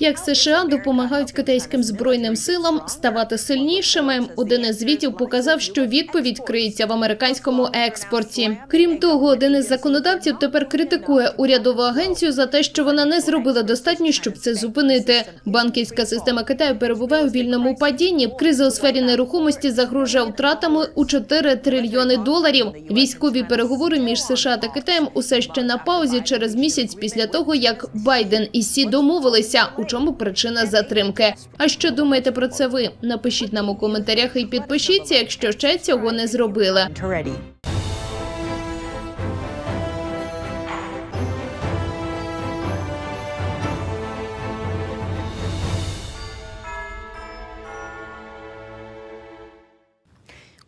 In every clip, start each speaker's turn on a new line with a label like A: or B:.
A: Як США допомагають китайським збройним силам ставати сильнішими. Один із звітів показав, що відповідь криється в американському експорті. Крім того, один із законодавців тепер критикує урядову агенцію за те, що вона не зробила достатньо, щоб це зупинити. Банківська система Китаю перебуває у вільному падінні. Криза у сфері нерухомості загрожує втратами у 4 трильйони доларів. Військові переговори між США та Китаєм усе ще на паузі через місяць після того, як Байден і Сі домовилися, у чому причина затримки. А що думаєте про це ви? Напишіть нам у коментарях і підпишіться, якщо ще цього не зробили.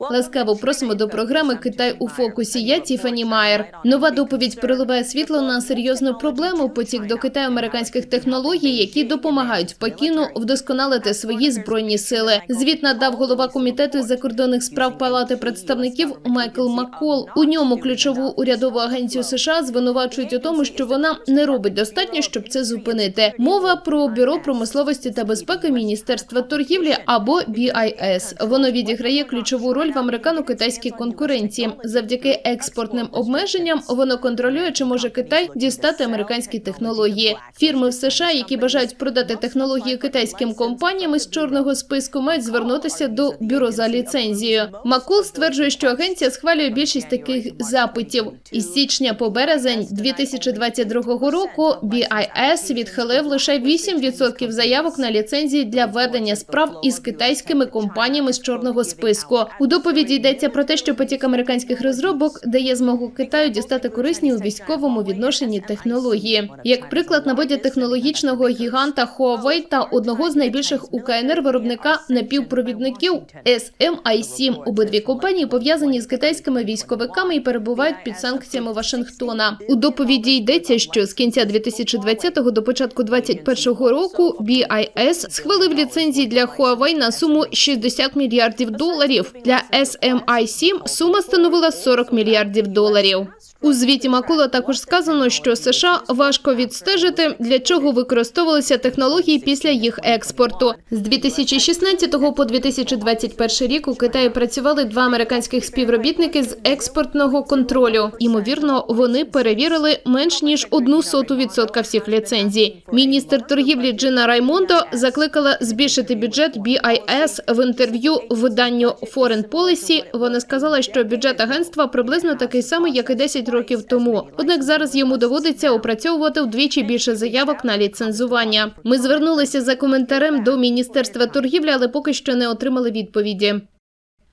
A: Ласкаво просимо до програми Китай у фокусі. Я Тіфані Майер. Нова доповідь проливає світло на серйозну проблему потік до Китаю американських технологій, які допомагають Пекіну вдосконалити свої збройні сили. Звіт надав голова комітету закордонних справ Палати представників Майкл Маккол. У ньому ключову урядову агенцію США звинувачують у тому, що вона не робить достатньо, щоб це зупинити. Мова про бюро промисловості та безпеки Міністерства торгівлі або BIS. Воно відіграє ключову роль в американо-китайській конкуренції. Завдяки експортним обмеженням воно контролює, чи може Китай дістати американські технології. Фірми в США, які бажають продати технології китайським компаніям із чорного списку, мають звернутися до бюро за ліцензією. Макул стверджує, що агенція схвалює більшість таких запитів. Із січня по березень 2022 року BIS відхилив лише 8% заявок на ліцензії для ведення справ із китайськими компаніями з чорного списку. У доповіді йдеться про те, що потік американських розробок дає змогу Китаю дістати корисні у військовому відношенні технології. Як приклад наводять технологічного гіганта Huawei та одного з найбільших УКНР виробника напівпровідників SMIC. Обидві компанії пов'язані з китайськими військовиками і перебувають під санкціями Вашингтона. У доповіді йдеться, що з кінця 2020 до початку 2021 року BIS схвалив ліцензії для Huawei на суму 60 мільярдів доларів. Для SMI-7 сума становила 40 мільярдів доларів. У звіті Макула також сказано, що США важко відстежити, для чого використовувалися технології після їх експорту. З 2016 по 2021 рік у Китаї працювали два американських співробітники з експортного контролю. Ймовірно, вони перевірили менш ніж одну соту відсотка всіх ліцензій. Міністр торгівлі Джина Раймондо закликала збільшити бюджет BIS в інтерв'ю виданню Foreign Policy. Вона сказала, що бюджет агентства приблизно такий самий, як і 10 років тому. Однак зараз йому доводиться опрацьовувати вдвічі більше заявок на ліцензування. Ми звернулися за коментарем до міністерства торгівлі, але поки що не отримали відповіді.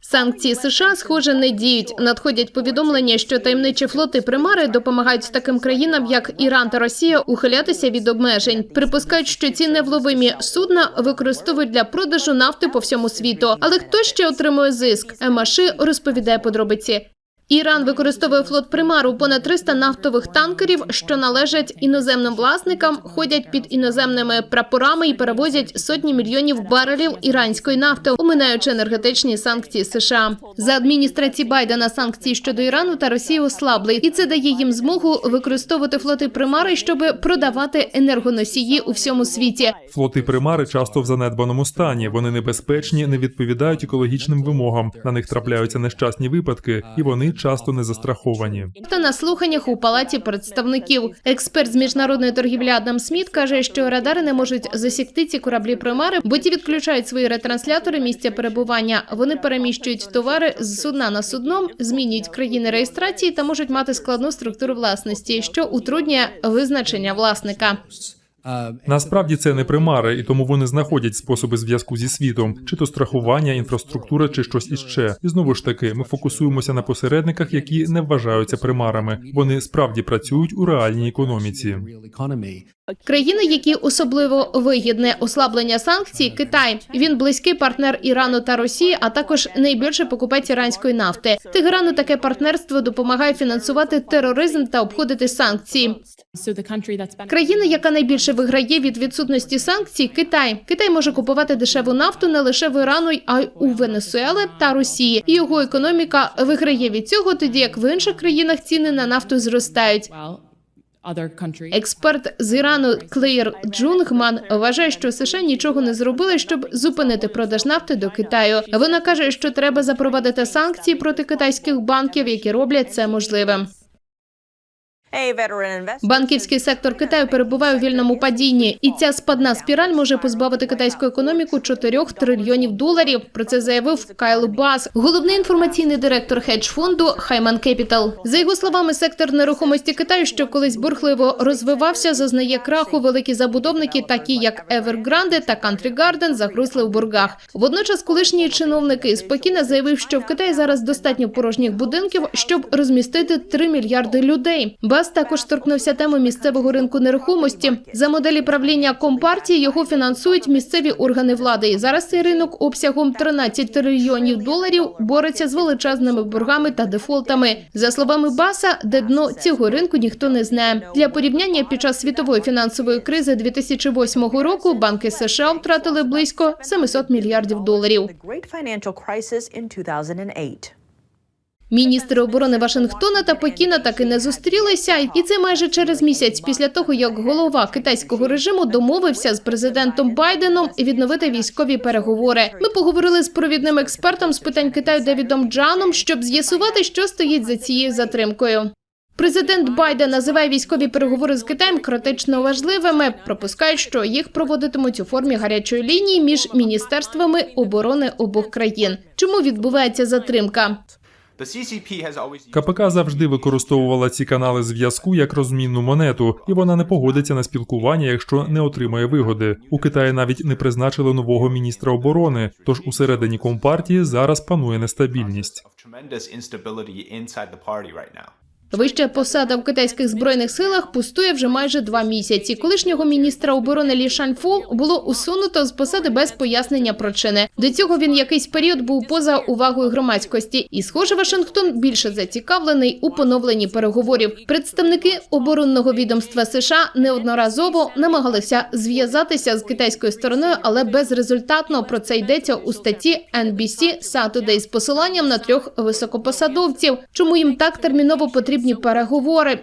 A: Санкції США, схоже, не діють. Надходять повідомлення, що таємничі флоти примари допомагають таким країнам, як Іран та Росія, ухилятися від обмежень. Припускають, що ці невловимі судна використовують для продажу нафти по всьому світу. Але хто ще отримує зиск? Емаши розповідає подробиці. Іран використовує флот примару понад 300 нафтових танкерів, що належать іноземним власникам, ходять під іноземними прапорами і перевозять сотні мільйонів барелів іранської нафти, оминаючи енергетичні санкції США. За адміністрації Байдена санкції щодо Ірану та Росії ослабли, і це дає їм змогу використовувати флоти примари, щоб продавати енергоносії у всьому світі.
B: Флоти примари часто в занедбаному стані. Вони небезпечні, не відповідають екологічним вимогам. На них трапляються нещасні випадки, і вони часто не застраховані.
A: Та на слуханнях у палаті представників експерт з міжнародної торгівлі Адам Сміт каже, що радари не можуть засікти ці кораблі примари, бо ті відключають свої ретранслятори місця перебування. Вони переміщують товари з судна на судно, змінюють країни реєстрації та можуть мати складну структуру власності, що утруднює визначення власника.
B: Насправді це не примари, і тому вони знаходять способи зв'язку зі світом, чи то страхування, інфраструктура, чи щось іще. І знову ж таки, ми фокусуємося на посередниках, які не вважаються примарами. Вони справді працюють у реальній економіці.
A: Країни, які особливо вигідне ослаблення санкцій, Китай. Він близький партнер Ірану та Росії, а також найбільший покупець іранської нафти. Тегерану таке партнерство допомагає фінансувати тероризм та обходити санкції. Країна, яка найбільше виграє від відсутності санкцій, Китай. Китай може купувати дешеву нафту не лише в Ірану, а й у Венесуели та Росії. І його економіка виграє від цього, тоді як в інших країнах ціни на нафту зростають. Експерт з Ірану Клеєр Джунгман вважає, що США нічого не зробили, щоб зупинити продаж нафти до Китаю. Вона каже, що треба запровадити санкції проти китайських банків, які роблять це можливим. Банківський сектор Китаю перебуває у вільному падінні, і ця спадна спіраль може позбавити китайську економіку 4 трильйонів доларів. Про це заявив Кайл Бас, головний інформаційний директор хедж-фонду Хайман Capital. За його словами, сектор нерухомості Китаю, що колись бурхливо розвивався, зазнає краху. Великі забудовники, такі як Evergrande та Country Garden, загрузли в боргах. Водночас, колишній чиновник спокійно заявив, що в Китаї зараз достатньо порожніх будинків, щоб розмістити 3 мільярди людей. Бас також торкнувся теми місцевого ринку нерухомості. За моделі правління компартії його фінансують місцеві органи влади. І зараз цей ринок обсягом 13 трильйонів доларів бореться з величезними боргами та дефолтами. За словами Баса, де дно цього ринку ніхто не знає. Для порівняння під час світової фінансової кризи 2008 року банки США втратили близько 700 мільярдів доларів. Міністри оборони Вашингтона та Пекіна таки не зустрілися, і це майже через місяць після того, як голова китайського режиму домовився з президентом Байденом відновити військові переговори. Ми поговорили з провідним експертом з питань Китаю Девідом Джаном, щоб з'ясувати, що стоїть за цією затримкою. Президент Байден називає військові переговори з Китаєм критично важливими. Пропускають, що їх проводитимуть у формі гарячої лінії між міністерствами оборони обох країн. Чому відбувається затримка?
B: КПК завжди використовувала ці канали зв'язку як розмінну монету, і вона не погодиться на спілкування, якщо не отримає вигоди. У Китаї навіть не призначили нового міністра оборони. Тож усередині компартії зараз панує нестабільність.
A: Вища посада в китайських збройних силах пустує вже майже два місяці. Колишнього міністра оборони Лі Шаньфу було усунуто з посади без пояснення причини. До цього він якийсь період був поза увагою громадськості, і, схоже, Вашингтон більше зацікавлений у поновленні переговорів. Представники оборонного відомства США неодноразово намагалися зв'язатися з китайською стороною, але безрезультатно про це йдеться у статті NBC Saturday з посиланням на трьох високопосадовців. Чому їм так терміново потрібні переговори?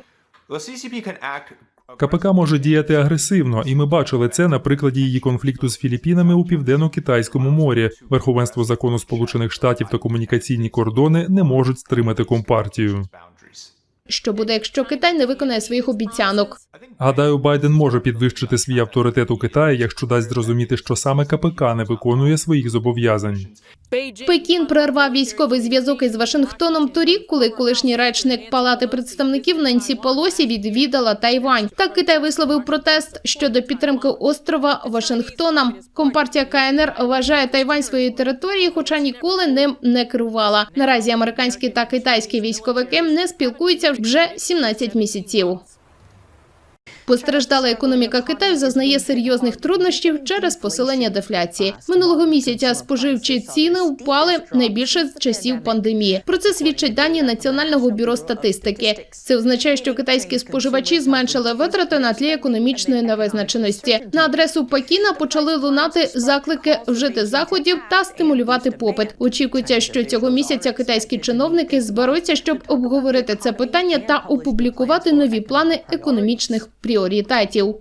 B: КПК може діяти агресивно, і ми бачили це на прикладі її конфлікту з Філіппінами у південно-китайському морі. Верховенство закону Сполучених Штатів та комунікаційні кордони не можуть стримати компартію.
A: Що буде, якщо Китай не виконає своїх обіцянок?
B: Гадаю, Байден може підвищити свій авторитет у Китаї, якщо дасть зрозуміти, що саме КПК не виконує своїх зобов'язань.
A: Пекін прервав військовий зв'язок із Вашингтоном торік, коли колишній речник Палати представників Ненсі Полосі відвідала Тайвань. Так Китай висловив протест щодо підтримки острова Вашингтоном. Компартія КНР вважає Тайвань своєю територією, хоча ніколи ним не керувала. Наразі американські та китайські військовики не спілкуються вже 17 місяців. Постраждала економіка Китаю зазнає серйозних труднощів через посилення дефляції. Минулого місяця споживчі ціни впали найбільше з часів пандемії. Про це свідчать дані Національного бюро статистики. Це означає, що китайські споживачі зменшили витрати на тлі економічної невизначеності. На адресу Пекіна почали лунати заклики вжити заходів та стимулювати попит. Очікується, що цього місяця китайські чиновники зберуться, щоб обговорити це питання та опублікувати нові плани економічних пріоритетів.